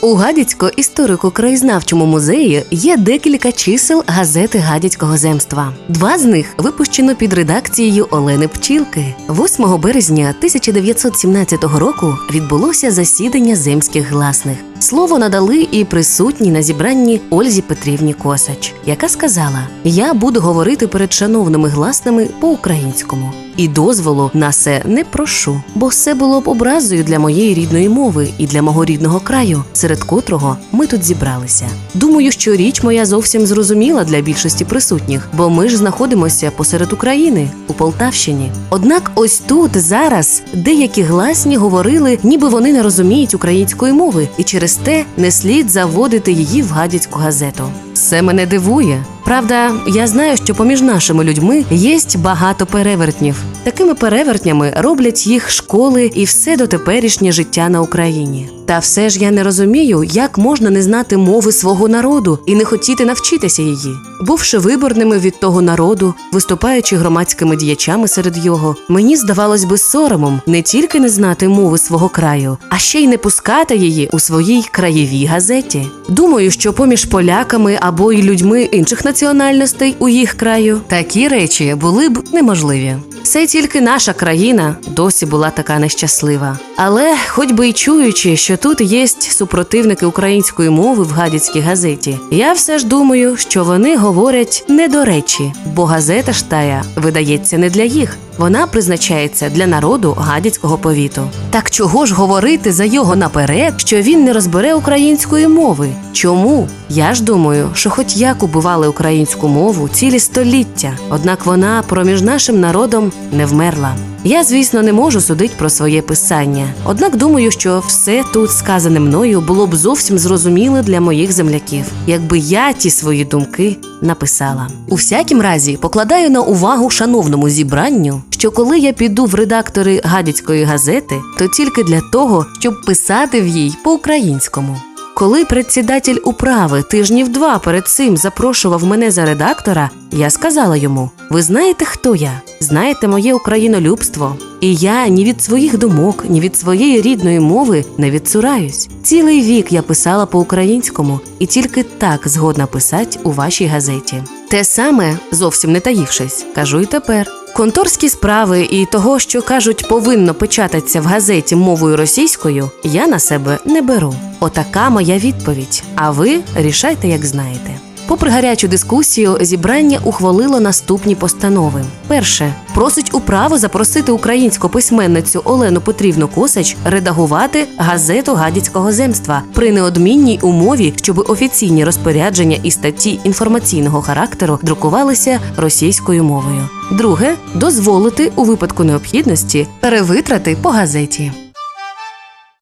У Гадяцько історико-краєзнавчому музеї є декілька чисел газети Гадяцького земства. Два з них випущено під редакцією Олени Пчілки. 8 березня 1917 року відбулося засідання земських гласних. Слово надали і присутні на зібранні Ользі Петрівні Косач, яка сказала: Я буду говорити перед шановними гласними по-українському. І дозволу на це не прошу, бо все було б образою для моєї рідної мови і для мого рідного краю, серед котрого ми тут зібралися. Думаю, що річ моя зовсім зрозуміла для більшості присутніх, бо ми ж знаходимося посеред України у Полтавщині. Однак, ось тут зараз деякі гласні говорили, ніби вони не розуміють української мови, і через те не слід заводити її в гадяцьку газету. Це мене дивує. Правда, я знаю, що поміж нашими людьми є багато перевертнів. Такими перевертнями роблять їх школи і все дотеперішнє життя на Україні. Та все ж я не розумію, як можна не знати мови свого народу і не хотіти навчитися її. Бувши виборними від того народу, виступаючи громадськими діячами серед його, мені здавалось би соромом не тільки не знати мови свого краю, а ще й не пускати її у своїй краєвій газеті. Думаю, що поміж поляками або й людьми інших національностей у їх краю такі речі були б неможливі. Це тільки наша країна досі була така нещаслива. Але, хоч би й чуючи, що тут є супротивники української мови в гадяцькій газеті, я все ж думаю, що вони говорять не до речі, бо газета ж тая видається не для їх. Вона призначається для народу гадяцького повіту. Так чого ж говорити за його наперед, що він не розбере української мови? Чому? Я ж думаю, що хоч як убивали українську мову цілі століття, однак вона проміж нашим народом не вмерла. Я, звісно, не можу судити про своє писання, однак думаю, що все тут сказане мною було б зовсім зрозуміле для моїх земляків, якби я ті свої думки написала. У всякім разі, покладаю на увагу шановному зібранню, що коли я піду в редактори гадяцької газети, то тільки для того, щоб писати в їй по-українському. Коли председатель управи тижнів два перед цим запрошував мене за редактора, я сказала йому: Ви знаєте, хто я? Знаєте моє українолюбство? І я ні від своїх думок, ні від своєї рідної мови не відцураюсь. Цілий вік я писала по-українському і тільки так згодна писати у вашій газеті. Те саме, зовсім не таївшись, кажу й тепер. Конторські справи і того, що кажуть, повинно печататися в газеті мовою російською, я на себе не беру. Отака моя відповідь. А ви рішайте, як знаєте. Попри гарячу дискусію, зібрання ухвалило наступні постанови: перше просить управу запросити українську письменницю Олену Петрівну Косач редагувати газету гадяцького земства при неодмінній умові, щоб офіційні розпорядження і статті інформаційного характеру друкувалися російською мовою. Друге дозволити у випадку необхідності перевитрати по газеті.